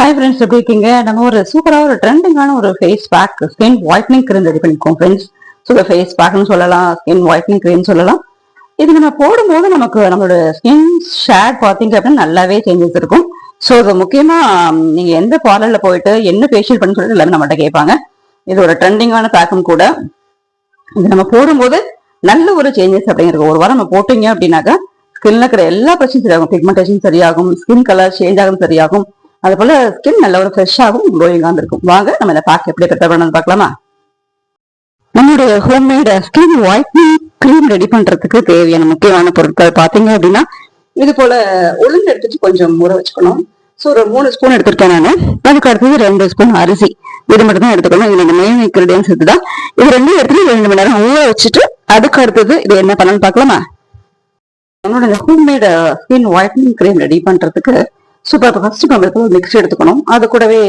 Hi friends எப்படி இருக்கீங்க? நம்ம ஒரு சூப்பராக ஒரு ட்ரெண்டிங்கான ஒரு face pack skin whitening cream ready பண்ணிக்கோம் friends so face பேக்னு சொல்லலாம் ஸ்கின் ஒயிட்னிங் க்ரீம் சொல்லலாம். இது நம்ம போடும்போது நமக்கு நம்மளோட ஸ்கின் ஷேட் பார்த்தீங்க அப்படின்னா நல்லாவே சேஞ்சஸ் இருக்கும். ஸோ இது முக்கியமாக நீங்கள் எந்த பார்லரில் போயிட்டு என்ன ஃபேஷியல் பண்ணி சொல்லிட்டு எல்லாமே நம்மகிட்ட கேட்பாங்க. இது ஒரு ட்ரெண்டிங்கான பேக்கும் கூட. இது நம்ம போடும்போது நல்ல ஒரு சேஞ்சஸ் அப்படிங்கிறது ஒரு வாரம் நம்ம போட்டீங்க அப்படின்னாக்கா ஸ்கின்ல இருக்கிற எல்லா பிரச்சனையும் சரியாகும். பிக்மெண்டேஷன் சரியாகும் ஸ்கின் கலர் சேஞ்ச் ஆகும் சரியாகும். அது போல ஸ்கின் நல்ல ஒரு ஃப்ரெஷ்ஷாகவும் க்ளோயிங்காக இருக்கும். வாங்க நம்ம இதை பேக் எப்படி ப்ரிப்பேர் பண்ணது பார்க்கலாமா? நம்மளுடைய homemade skin whitening cream ready பண்றதுக்கு தேவையான முக்கியமான பொருட்கள் பார்த்தீங்க அப்படின்னா இது போல உளுந்து எடுத்துட்டு கொஞ்சம் ஊற வச்சுக்கணும். ஸோ ஒரு மூணு ஸ்பூன் எடுத்திருக்கேன் நான். அதுக்கு அடுத்தது ரெண்டு ஸ்பூன் அரிசி. இது மட்டும் தான் எடுத்துக்கணும் இது மெயின் இன்க்ரீடியன்ஸ் இதுதான். இது ரெண்டும் எடுத்துட்டு ரெண்டு மணி நேரம் ஊற வச்சுட்டு அதுக்கு அடுத்தது இது என்ன பண்ணணும்னு பார்க்கலாமா? நம்மளோட இந்த homemade skin whitening cream ready பண்றதுக்கு சூப்பர் ஃபர்ஸ்ட் நம்ம ஒரு மிக்ஸ் எடுத்துக்கணும். அது கூடவே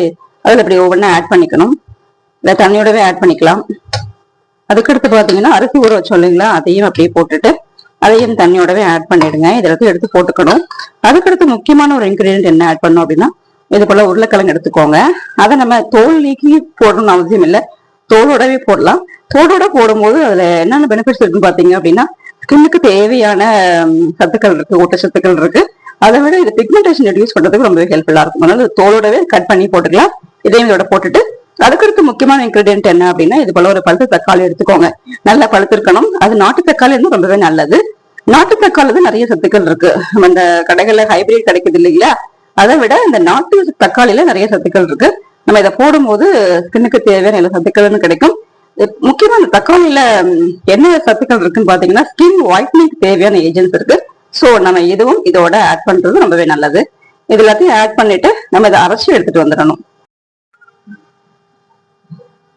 அதில் இப்படி ஒவ்வொன்றா ஆட் பண்ணிக்கணும். இல்லை தண்ணியோடவே ஆட் பண்ணிக்கலாம். அதுக்கடுத்து பார்த்தீங்கன்னா அரிசி ஊற வச்சோம் இல்லைங்களா? அதையும் அப்படியே போட்டுட்டு அதையும் தண்ணியோடவே ஆட் பண்ணிடுங்க. இதெல்லாம் எடுத்து போட்டுக்கணும். அதுக்கடுத்து முக்கியமான ஒரு இன்கிரீடியன்ட் என்ன ஆட் பண்ணோம் அப்படின்னா இது போல உருளைக்கிழங்கு எடுத்துக்கோங்க. அதை நம்ம தோல் நீக்கி போடணும்னு அவசியம் இல்லை. தோலோடவே போடலாம். தோலோட போடும்போது அதுல என்னென்ன பெனிஃபிட்ஸ் இருக்குன்னு பார்த்தீங்க அப்படின்னா ஸ்கின்னுக்கு தேவையான சத்துக்கள் இருக்கு ஊட்டச்சத்துக்கள் இருக்கு. அதை விட இது பிக்மெண்டேஷன் ரெடியூஸ் பண்றதுக்கு ரொம்பவே ஹெல்ப்ஃபுல்லா இருக்கும். அதனால தோலோடவே கட் பண்ணி போட்டுக்கலாம். இதையும் இதோட போட்டுட்டு அதுக்கடுத்து முக்கியமான இன்கிரீடியன்ட் என்ன அப்படின்னா இது போல ஒரு பழுத்த தக்காளி எடுத்துக்கோங்க. நல்லா பழுத்திருக்கணும். அது நாட்டு தக்காளி இருந்து ரொம்பவே நல்லது. நாட்டு தக்காளி நிறைய சத்துக்கள் இருக்கு. நம்ம இந்த கடைகள்ல ஹைபிரிட் கிடைக்குது இல்லைங்களா? அதை விட இந்த நாட்டு தக்காளியில நிறைய சத்துக்கள் இருக்கு. நம்ம இதை போடும்போது ஸ்கின்னுக்கு தேவையான எல்லா சத்துக்கள்னு கிடைக்கும். முக்கியமா இந்த தக்காளியில என்ன சத்துக்கள் இருக்குன்னு பாத்தீங்கன்னா ஸ்கின் ஒயிட்னிங் தேவையான ஏஜென்ட்ஸ் இருக்கு. சோ நம்ம இதுவும் இதோட ஆட் பண்றது ரொம்பவே நல்லது. இது எல்லாத்தையும் ஆட் பண்ணிட்டு நம்ம இதை அரைச்சி எடுத்துட்டு வந்துடணும்.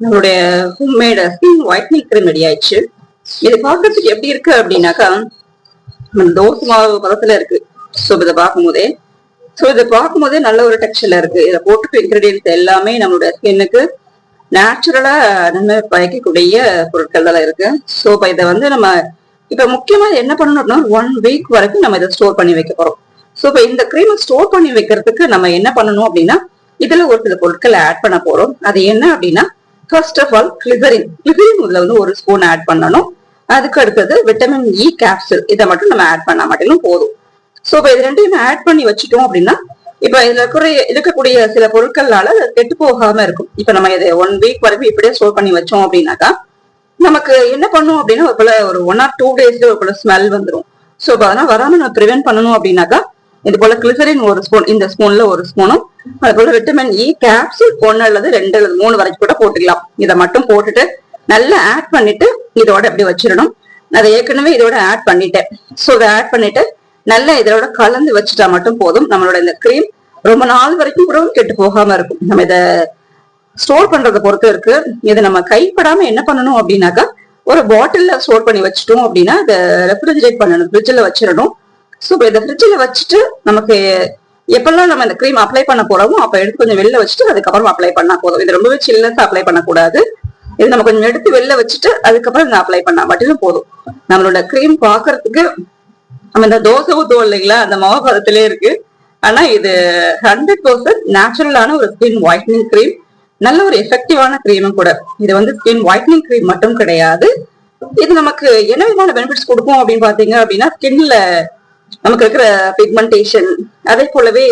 நம்மளுடைய homemade skin whitening cream ready ஆயிடுச்சு. இது பார்க்கறதுக்கு எப்படி இருக்கு அப்படின்னாக்கா நம்ம தோசை மாவு பதத்துல இருக்கு. ஸோ இதை பார்க்கும்போதே ஸோ இதை பார்க்கும்போதே நல்ல ஒரு டெக்ஸ்டர்ல இருக்கு. இதை போட்டு இன்கிரீடியன்ஸ் எல்லாமே நம்மளுடைய ஸ்கின்னுக்கு நேச்சுரலா நன்மை பயக்கக்கூடிய பொருட்கள் தான் இருக்கு. ஸோ இப்போ இதை வந்து நம்ம இப்ப முக்கியமா என்ன பண்ணணும்னா அப்படின்னா ஒன் வீக் வரைக்கும் நம்ம இதை ஸ்டோர் பண்ணி வைக்க போறோம். ஸோ இப்போ இந்த கிரீமை ஸ்டோர் பண்ணி வைக்கிறதுக்கு நம்ம என்ன பண்ணணும் அப்படின்னா இதுல ஒரு சில பொருட்களை ஆட் பண்ண போறோம். அது என்ன அப்படின்னா first of all glycerin glycerin உள்ள வந்து ஒரு ஸ்பூன் ஆட் பண்ணணும். அதுக்கு அடுத்தது விட்டமின் இ கேப்சூல் இதை மட்டும் நம்ம ஆட் பண்ணா மட்டும் போதும். சோ இப்போ இது ரெண்டையும் ஆட் பண்ணி வச்சுட்டோம் அப்படின்னா இப்ப இதுல இருக்கிற இருக்கக்கூடிய சில பொருட்கள்னால கெட்டு போகாம இருக்கும். இப்ப நம்ம இதை ஒன் வீக் வரைக்கும் இப்படியே ஸ்டோர் பண்ணி வச்சோம் அப்படின்னாக்கா நமக்கு என்ன பண்ணும் அப்படின்னா ஒரு போல ஒரு ஒன் ஆர் டூ டேஸ்ல ஒரு போல ஸ்மெல் வந்துடும் சோ இப்போ அதெல்லாம் வராம நம்ம ப்ரிவென்ட் பண்ணணும் அப்படின்னாக்கா இது போல கிளிசரின் ஒரு ஸ்பூன் இந்த ஸ்பூன்ல ஒரு ஸ்பூனும் அது போல விட்டமின் இ கேப்சூல் ஒன்னு அல்லது ரெண்டு அல்லது மூணு வரைக்கும் கூட போட்டுக்கலாம். இதை மட்டும் போட்டுட்டு நல்லா ஆட் பண்ணிட்டு இதோட அப்படி வச்சிடணும். அதை ஏற்கனவே இதோட ஆட் பண்ணிட்டேன். சோ இதை ஆட் பண்ணிட்டு நல்லா இதோட கலந்து வச்சுட்டா மட்டும் போதும். நம்மளோட இந்த க்ரீம் ரொம்ப நாள் வரைக்கும் கூட கெட்டு போகாம இருக்கும். நம்ம இதை ஸ்டோர் பண்றதை பொறுத்து இருக்கு. இது நம்ம கைப்படாம என்ன பண்ணணும் அப்படின்னாக்கா ஒரு பாட்டில்ல ஸ்டோர் பண்ணி வச்சுட்டோம் அப்படின்னா இதை ரெஃப்ரிஜரேட் பண்ணணும். ஃப்ரிட்ஜில் வச்சிடணும். ஸோ இப்போ இதை ஃப்ரிட்ஜில் வச்சுட்டு நமக்கு எப்பெல்லாம் நம்ம இந்த க்ரீம் அப்ளை பண்ண போறோமோ அப்போ எடுத்து கொஞ்சம் வெளில வச்சுட்டு அதுக்கப்புறம் அப்ளை பண்ணா போதும். இது ரொம்பவே சில்னஸ் அப்ளை பண்ணக்கூடாது. இது நம்ம கொஞ்சம் எடுத்து வெளில வச்சுட்டு அதுக்கப்புறம் இந்த அப்ளை பண்ணா மட்டும் போதும். நம்மளோட க்ரீம் பார்க்கறதுக்கு நம்ம இந்த தோசை ஊத்துவோம் இல்லைங்களா? அந்த மாவு பதத்திலே இருக்கு. ஆனா இது ஹண்ட்ரட் பர்சன்ட் நேச்சுரலான ஒரு ஸ்கின் ஒயிட்னிங் க்ரீம் நல்ல ஒரு எஃபெக்டிவான கிரீமும் கூட. இது வந்து ஸ்கின் ஒயிட்னிங் க்ரீம் மட்டும் கிடையாது. இது நமக்கு என்ன விதமான பெனிஃபிட்ஸ் கொடுக்கும் அப்படின்னு பாத்தீங்க அப்படின்னா ஸ்கின்ல நமக்கு இருக்கிற பிக்மெண்டேஷன் அதே போலவே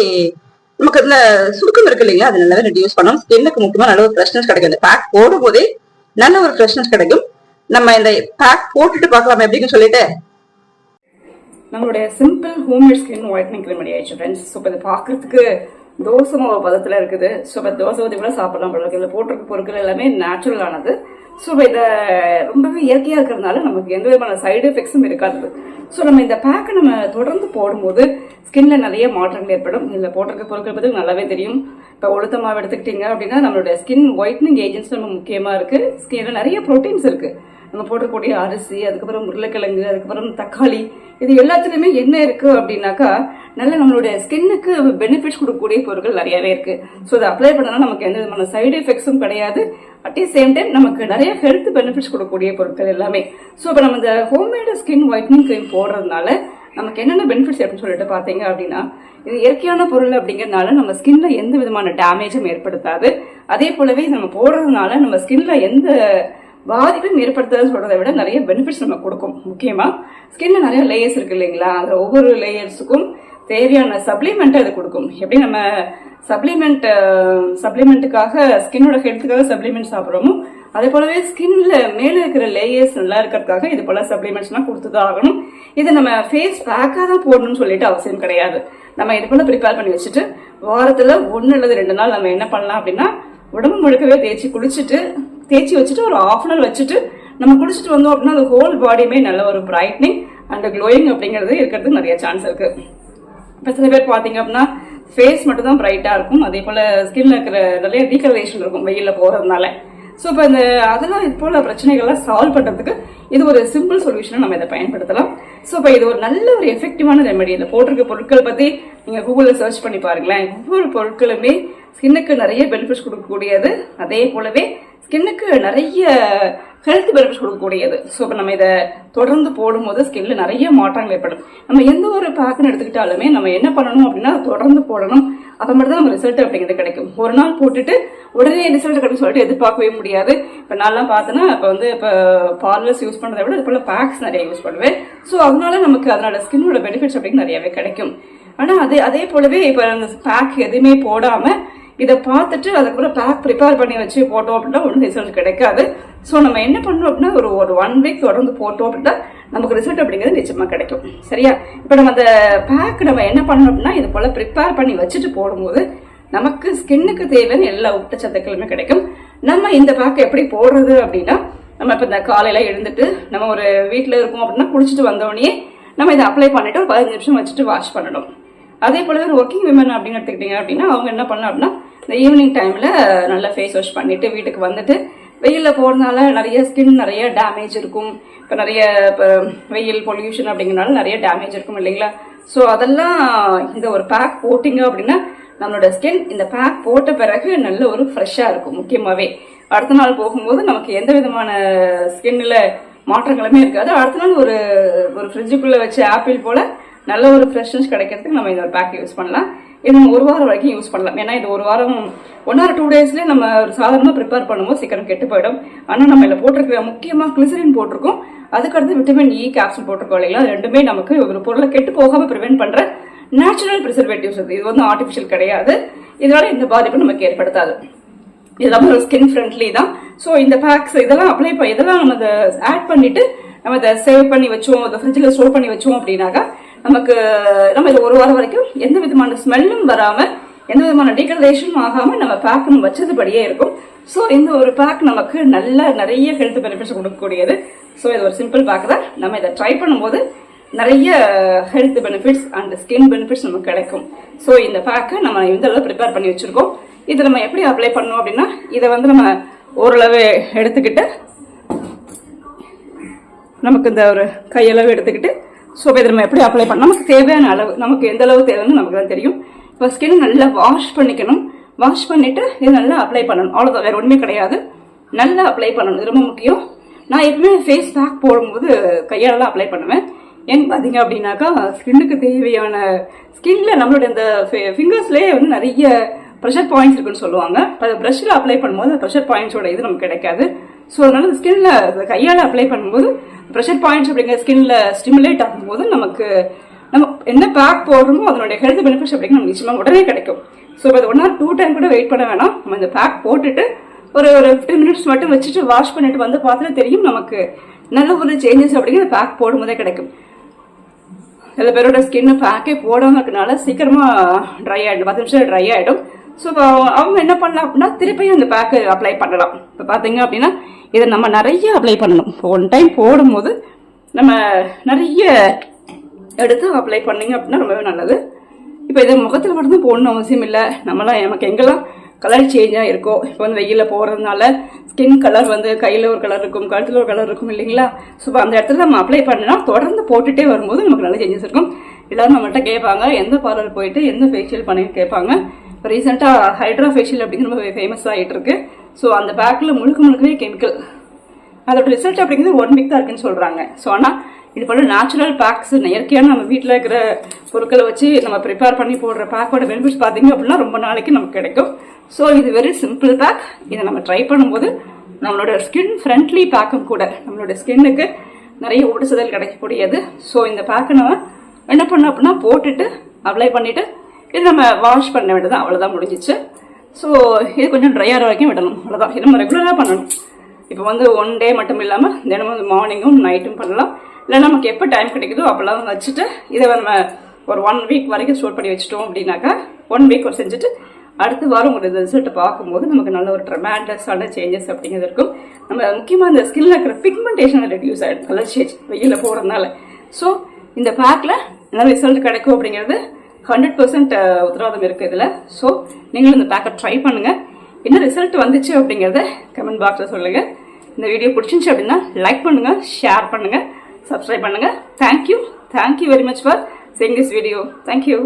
நமக்கு இந்த சுருக்கம் இருக்கு இல்லைங்களா அது நல்லாவே ரெடியூஸ் பண்ணும். ஸ்கின்னுக்கு முக்கியமா நல்ல ஒரு ஃப்ரெஷ்னஸ் கிடைக்கும். இந்த பேக் போடும் போதே நல்ல ஒரு ஃப்ரெஷ்னஸ் கிடைக்கும். நம்ம இந்த பேக் போட்டுட்டு பார்க்கலாம் எப்படின்னு சொல்லிட்டு. நம்மளுடைய simple homemade skin whitening cream ready ஆயிடுச்சு ஃப்ரெண்ட்ஸ் ஸோ இப்போ இது பார்க்கறதுக்கு தோசை மாவு பதத்தில் இருக்குது. ஸோ இப்போ தோசை ஊற்றி கூட சாப்பிடலாம் போல இதில் போட்டிருக்க பொருட்கள் எல்லாமே நேச்சுரலானது ஸோ இப்போ இதை ரொம்பவே இயற்கையாக இருக்கிறதுனால நமக்கு எந்த விதமான சைடு எஃபெக்ட்ஸும் இருக்காது. ஸோ நம்ம இந்த பேக்கை நம்ம தொடர்ந்து போடும்போது ஸ்கின்ல நிறைய மாற்றங்கள் ஏற்படும். இதில் போட்டிருக்க பொருட்கள் பற்றி நல்லாவே தெரியும். இப்போ உளுத்த மாவு எடுத்துக்கிட்டீங்க அப்படின்னா நம்மளுடைய ஸ்கின் ஒயிட்னிங் ஏஜென்ட்ஸ் நம்ம முக்கியமாக இருக்குது ஸ்கின்ல நிறைய ப்ரோட்டீன்ஸ் இருக்குது நம்ம போடக்கூடிய அரிசி அதுக்கப்புறம் உருளைக்கிழங்கு அதுக்கப்புறம் தக்காளி இது எல்லாத்துலேயுமே என்ன இருக்கு அப்படின்னாக்கா நல்ல நம்மளுடைய ஸ்கின்னுக்கு பெனிஃபிட்ஸ் கொடுக்கக்கூடிய பொருட்கள் நிறையவே இருக்கு. ஸோ அதை அப்ளை பண்ணனா நமக்கு எந்த விதமான சைடு எஃபெக்ட்ஸும் கிடையாது. அட் தி சேம் டைம் நமக்கு நிறைய ஹெல்த் பெனிஃபிட்ஸ் கொடுக்கக்கூடிய பொருட்கள் எல்லாமே. ஸோ இப்போ நம்ம இந்த ஹோம்மேடு ஸ்கின் ஒயிட்னிங் க்ரீம் போடுறதுனால நமக்கு என்னென்ன பெனிஃபிட்ஸ் அப்படின்னு சொல்லிட்டு பார்த்தீங்க அப்படின்னா இது இயற்கையான பொருள் அப்படிங்கறனால நம்ம ஸ்கின்ல எந்த விதமான டேமேஜும் ஏற்படுத்தாது. அதே போலவே நம்ம போடுறதுனால நம்ம ஸ்கின்ல எந்த பாதிப்பும் ஏற்படுத்தாதுன்னு சொல்றதை விட நிறைய பெனிஃபிட்ஸ் நம்ம கொடுக்கும். முக்கியமா ஸ்கின்ல நிறைய லேயர்ஸ் இருக்கு இல்லைங்களா? அதில் ஒவ்வொரு லேயர்ஸுக்கும் தேவையான சப்ளிமெண்ட் அது கொடுக்கும். எப்படி நம்ம சப்ளிமெண்ட் சப்ளிமெண்ட்டுக்காக ஸ்கின்னோட ஹெல்த்துக்காக சப்ளிமெண்ட் சாப்பிட்றோமோ அதே போலவே ஸ்கின்ல மேல இருக்கிற லேயர்ஸ் நல்லா இருக்கிறதுக்காக இது போல சப்ளிமெண்ட்ஸ்லாம் கொடுத்துதான் ஆகணும். இது நம்ம ஃபேஸ் பேக்காக தான் போடணும்னு சொல்லிட்டு அவசியம் கிடையாது. நம்ம இது போல ப்ரிப்பேர் பண்ணி வச்சுட்டு வாரத்துல ஒன்று அல்லது ரெண்டு நாள் நம்ம என்ன பண்ணலாம் அப்படின்னா உடம்பு முழுக்கவே தேய்ச்சி குளிச்சுட்டு தேய்ச்சி வச்சுட்டு ஒரு ஆஃப் அன் வச்சுட்டு நம்ம குடிச்சிட்டு வந்தோம் அப்படின்னா அது ஹோல் பாடியுமே நல்ல ஒரு பிரைட்னிங் அண்ட் க்ளோயிங் அப்படிங்கிறது இருக்கிறதுக்கு நிறைய சான்ஸ் இருக்கு. இப்போ சில பேர் பார்த்தீங்க அப்படின்னா ஃபேஸ் மட்டும் தான் பிரைட்டாக இருக்கும். அதே போல் ஸ்கின்ல இருக்கிற நிறைய டீகலரேஷன் இருக்கும் வெயிலில் போகிறதுனால ஸோ இப்போ இந்த அதெல்லாம் இது போல பிரச்சனைகள்லாம் சால்வ் பண்ணுறதுக்கு இது ஒரு சிம்பிள் சொல்யூஷனை நம்ம இதை பயன்படுத்தலாம். ஸோ இப்போ இது ஒரு நல்ல ஒரு எஃபெக்டிவான ரெமெடி இந்த போட்டிருக்க பொருட்கள் பற்றி நீங்கள் கூகுளில் சர்ச் பண்ணி பாருங்களேன். ஒவ்வொரு பொருட்களுமே ஸ்கின்னுக்கு நிறைய பெனிஃபிட்ஸ் கொடுக்கக்கூடியது. அதே போலவே ஸ்கின்னுக்கு நிறைய ஹெல்த் பெனிஃபிட்ஸ் கொடுக்கக்கூடியது. ஸோ இப்போ நம்ம இதை தொடர்ந்து போடும்போது ஸ்கின்ல நிறைய மாற்றங்கள் ஏற்படும். நம்ம எந்த ஒரு பேக்குன்னு எடுத்துக்கிட்டாலுமே நம்ம என்ன பண்ணணும் அப்படின்னா தொடர்ந்து போடணும். அதை மட்டும் தான் நம்ம ரிசல்ட் அப்படிங்கிறது கிடைக்கும். ஒரு நாள் போட்டுட்டு உடனே ரிசல்ட் கிடைக்கும் சொல்லிட்டு எதிர்பார்க்கவே முடியாது. இப்போ நான்லாம் பார்த்தோன்னா இப்போ வந்து இப்போ பார்லர்ஸ் யூஸ் பண்ணுறதை விட இது பேக்ஸ் நிறைய யூஸ் பண்ணுவேன். ஸோ அதனால நமக்கு அதனோட ஸ்கின்னோட பெனிஃபிட்ஸ் அப்படிங்கிறது நிறையவே கிடைக்கும். ஆனால் அதே அதே போலவே இப்போ அந்த பேக் எதுவுமே போடாமல் இதை பார்த்துட்டு அதுக்கப்புறம் பேக் ப்ரிப்பேர் பண்ணி வச்சு போட்டோம் அப்படின்னா ஒன்றும் ரிசல்ட் கிடைக்காது. ஸோ நம்ம என்ன பண்ணணும் அப்படின்னா ஒரு ஒரு ஒன் வீக் தொடர்ந்து போட்டோம் அப்படின்னா நமக்கு ரிசல்ட் அப்படிங்கிறது நிச்சயமாக கிடைக்கும். சரியா? இப்போ நம்ம அந்த பேக் நம்ம என்ன பண்ணணும் அப்படின்னா இது போல் ப்ரிப்பேர் பண்ணி வச்சுட்டு போடும்போது நமக்கு ஸ்கின்னுக்கு தேவையான எல்லா ஊட்டச்சத்துக்களுமே கிடைக்கும். நம்ம இந்த பேக் எப்படி போடுறது அப்படின்னா நம்ம இப்போ இந்த காலையில் எழுந்துட்டு நம்ம ஒரு வீட்டில் இருக்கோம் அப்படின்னா குளிச்சுட்டு வந்தோடனே நம்ம இதை அப்ளை பண்ணிவிட்டு ஒரு பதினஞ்சு நிமிஷம் வச்சுட்டு வாஷ் பண்ணணும். அதே போல ஒரு ஒர்க்கிங் விமன் அப்படின்னு எடுத்துக்கிட்டீங்க அப்படின்னா அவங்க என்ன பண்ணலாம் அப்படின்னா இந்த ஈவினிங் டைமில் நல்லா ஃபேஸ் வாஷ் பண்ணிட்டு வீட்டுக்கு வந்துட்டு வெயிலில் போகிறதுனால நிறைய ஸ்கின் நிறைய டேமேஜ் இருக்கும். இப்போ நிறைய இப்போ வெயில் பொல்யூஷன் அப்படிங்கிறனால நிறைய டேமேஜ் இருக்கும் இல்லைங்களா? ஸோ அதெல்லாம் இந்த ஒரு பேக் போட்டிங்க அப்படின்னா நம்மளோட ஸ்கின் இந்த பேக் போட்ட பிறகு நல்ல ஒரு ஃப்ரெஷ்ஷாக இருக்கும் முக்கியமாகவே அடுத்த நாள் போகும்போது நமக்கு எந்த விதமான ஸ்கின்னில் மாற்றங்களுமே இருக்காது. அடுத்த நாள் ஒரு ஒரு ஃப்ரிட்ஜுக்குள்ளே வச்ச ஆப்பிள் போல் நல்ல ஒரு ஃப்ரெஷ்னஸ் கிடைக்கிறதுக்கு நம்ம இந்த ஒரு பேக் யூஸ் பண்ணலாம். இது நம்ம ஒரு வாரம் வரைக்கும் யூஸ் பண்ணலாம். ஏன்னா இது ஒரு வாரம் ஒன் ஆர் டூ டேஸ்லேயே நம்ம ஒரு சாதாரணமாக ப்ரிப்பேர் பண்ணும்போது சீக்கிரம் கெட்டு போயிடும். ஆனால் நம்ம இதில் போட்டிருக்கிற முக்கியமாக கிளிசரின் போட்டிருக்கோம். அதுக்கடுத்து விட்டமின் இ e, கேப்சூல் போட்டிருக்கோம் இல்லைங்களா? ரெண்டுமே நமக்கு ஒரு பொருளை கெட்டு போகாமல் ப்ரிவென்ட் பண்ணுற நேச்சுரல் ப்ரிசர்வேட்டிவ்ஸ் இது இது வந்து ஆர்டிஃபிஷியல் கிடையாது. இதனால இந்த பாதிப்பு நமக்கு ஏற்படுத்தாது. இதெல்லாம் ஒரு ஸ்கின் ஃப்ரெண்ட்லி தான். ஸோ இந்த பேக்ஸ் இதெல்லாம் அப்ளை இதெல்லாம் நம்ம அதை ஆட் பண்ணிட்டு நம்ம அதை சேவ் பண்ணி வச்சோம் அதை ஃப்ரிட்ஜில் ஸ்டோர் பண்ணி வச்சோம் அப்படின்னாக்கா நமக்கு நம்ம இது ஒரு வாரம் வரைக்கும் எந்த விதமான ஸ்மெல்லும் வராமல் எந்த விதமான டீக்ரடேஷனும் ஆகாமல் நம்ம பேக் நம்ம வச்சதுபடியே இருக்கும். ஸோ இந்த ஒரு பேக் நமக்கு நல்ல நிறைய ஹெல்த் பெனிஃபிட்ஸ் கொடுக்கக்கூடியது. ஸோ இது ஒரு சிம்பிள் பேக் தான். நம்ம இதை ட்ரை பண்ணும்போது நிறைய health benefits and skin benefits நமக்கு கிடைக்கும். ஸோ இந்த பேக்கை நம்ம இந்த அளவு ப்ரிப்பேர் பண்ணி வச்சுருக்கோம். இதை நம்ம எப்படி அப்ளை பண்ணோம் அப்படின்னா இதை வந்து நம்ம ஓரளவு எடுத்துக்கிட்டு நமக்கு இந்த ஒரு கையளவு எடுத்துக்கிட்டு ஸோ இதை நம்ம எப்படி அப்ளை பண்ண நமக்கு தேவையான அளவு நமக்கு எந்த அளவு தேவைன்னு நமக்கு தான் தெரியும். இப்போ ஸ்கின் நல்லா வாஷ் பண்ணிக்கணும். வாஷ் பண்ணிட்டு இது நல்லா அப்ளை பண்ணணும். அவ்வளோதான் வேறு ஒன்றுமே கிடையாது. நல்லா அப்ளை பண்ணணும். இது ரொம்ப முக்கியம். நான் எப்பவுமே ஃபேஸ் பேக் போடும்போது கையால தான் அப்ளை பண்ணுவேன். ஏன்னு பார்த்தீங்க அப்படின்னாக்கா ஸ்கின்னுக்கு தேவையான ஸ்கின்ல நம்மளுடைய இந்த ஃபிங்கர்ஸ்லேயே வந்து நிறைய ப்ரெஷர் பாயிண்ட்ஸ் இருக்குன்னு சொல்லுவாங்க. அது ப்ரஷ்ல அப்ளை பண்ணும்போது ப்ரெஷர் பாயிண்ட்ஸோட இது நமக்கு கிடைக்காது. ஸோ அதனால ஸ்கின்ல கையால் அப்ளை பண்ணும்போது ப்ரெஷர் பாயிண்ட்ஸ் அப்படிங்கிற ஸ்கின்ல ஸ்டிமுலேட் ஆகும்போது நமக்கு நம்ம என்ன பேக் போடுறோமோ அதனுடைய ஹெல்த் பெனிஃபிட்ஸ் அப்படிங்கிற நமக்கு நிச்சயமாக உடனே கிடைக்கும். ஸோ அது ஒன் ஆர் டூ டைம் கூட வெயிட் பண்ண வேணாம். நம்ம இந்த பேக் போட்டுட்டு ஒரு ஒரு ஃபிஃப்டீன் மினிட்ஸ் மட்டும் வச்சுட்டு வாஷ் பண்ணிட்டு வந்து பார்த்துட்டு தெரியும் நமக்கு நல்ல ஒரு சேஞ்சஸ் அப்படிங்கிற பேக் போடும்போதே கிடைக்கும். சில பேரோட ஸ்கின் பேக்கே போடாமல் இருக்கனால சீக்கிரமாக ட்ரை ஆகிடும் பத்து நிமிஷம் ட்ரை ஆகிடும் ஸோ அவங்க என்ன பண்ணலாம் அப்படின்னா திருப்பியும் அந்த பேக்கு அப்ளை பண்ணலாம். இப்போ பார்த்தீங்க அப்படின்னா இதை நம்ம நிறைய அப்ளை பண்ணணும். ஒன் டைம் போடும்போது நம்ம நிறைய எடுத்து அப்ளை பண்ணீங்க அப்படின்னா ரொம்பவே நல்லது. இப்போ இதை முகத்தில் மட்டும்தான் போடணும் அவசியம் இல்லை. நம்மளாம் நமக்கு எங்கெல்லாம் கலர் சேஞ்சாக இருக்கோ இப்போ வந்து வெயிலில் போகிறதுனால ஸ்கின் கலர் வந்து கையில் ஒரு கலர் இருக்கும் கழுத்தில் ஒரு கலர் இருக்கும் இல்லைங்களா? ஸோ அந்த இடத்துல நம்ம அப்ளை பண்ணினா தொடர்ந்து போட்டுகிட்டே வரும்போது நமக்கு நல்ல சேஞ்சஸ் இருக்கும். எல்லோரும் நம்மள்கிட்ட கேட்பாங்க எந்த பார்லர் போயிட்டு எந்த ஃபேஷியல் பண்ணி கேட்பாங்க. இப்போ ரீசெண்டாக ஹைட்ரா ஃபேஷியல் அப்படின்னு ரொம்ப ஃபேமஸ் ஆகிட்டு இருக்குது ஸோ அந்த பேக்கில் முழுக்க முழுக்கவே கெமிக்கல் அதோட ரிசல்ட் அப்படிங்கிறது ஒன் வீக் தான் இருக்குன்னு சொல்கிறாங்க ஸோ ஆனால் இது போல நேச்சுரல் பேக்ஸ் இயற்கையான நம்ம வீட்டில் இருக்கிற பொருட்களை வச்சு நம்ம ப்ரிப்பேர் பண்ணி போடுற பேக்கோட பெனிஃபிட்ஸ் பார்த்தீங்க அப்படின்னா ரொம்ப நாளைக்கு நமக்கு கிடைக்கும். ஸோ இது வெரி சிம்பிள் பேக் இதை நம்ம ட்ரை பண்ணும்போது நம்மளோட ஸ்கின் ஃப்ரெண்ட்லி பேக்கும் கூட நம்மளோட ஸ்கின்னுக்கு நிறைய ஊடுசுதல் கிடைக்கக்கூடியது. ஸோ இந்த பேக்கை நம்ம என்ன பண்ணோம் அப்படின்னா போட்டுட்டு அப்ளை பண்ணிவிட்டு இது நம்ம வாஷ் பண்ண வேண்டியது அவ்வளோதான் முடிஞ்சிச்சு. ஸோ இது கொஞ்சம் ட்ரை ஆகிற வரைக்கும் விடணும். அவ்வளோதான் இது நம்ம ரெகுலராக பண்ணணும். இப்போ வந்து ஒன் டே மட்டும் இல்லாமல் தினமும் மார்னிங்கும் நைட்டும் பண்ணலாம். இல்லை நமக்கு எப்போ டைம் கிடைக்குதோ அப்போல்லாம் வச்சுட்டு இதை நம்ம ஒரு ஒன் வீக் வரைக்கும் ஸ்டோர் பண்ணி வச்சுட்டோம் அப்படின்னாக்கா ஒன் வீக் செஞ்சுட்டு அடுத்த வாரம் ஒரு ரிசல்ட்டை பார்க்கும்போது நமக்கு நல்ல ஒரு ட்ரமாண்டஸான சேஞ்சஸ் அப்படிங்கிறது இருக்கும். நம்ம முக்கியமாக இந்த ஸ்கில்ல இருக்கிற பிக்மெண்டேஷன் ரெடியூஸ் ஆகிடும் கலர் சேஞ்ச் வெயிலில் போகிறதுனால ஸோ இந்த பேக்கில் நல்ல ரிசல்ட் கிடைக்கும் அப்படிங்கிறது ஹண்ட்ரட் பர்சன்ட் uh, உத்தரவாதம் இருக்குது இதில். ஸோ நீங்களும் இந்த பேக்கை ட்ரை பண்ணுங்கள் என்ன ரிசல்ட் வந்துச்சு அப்படிங்கிறத கமெண்ட் பாக்ஸில் சொல்லுங்கள் இந்த வீடியோ பிடிச்சிருந்துச்சு அப்படின்னா லைக் பண்ணுங்கள் ஷேர் பண்ணுங்கள் சப்ஸ்கிரைப் பண்ணுங்கள் thank you thank you very much for seeing this video thank you.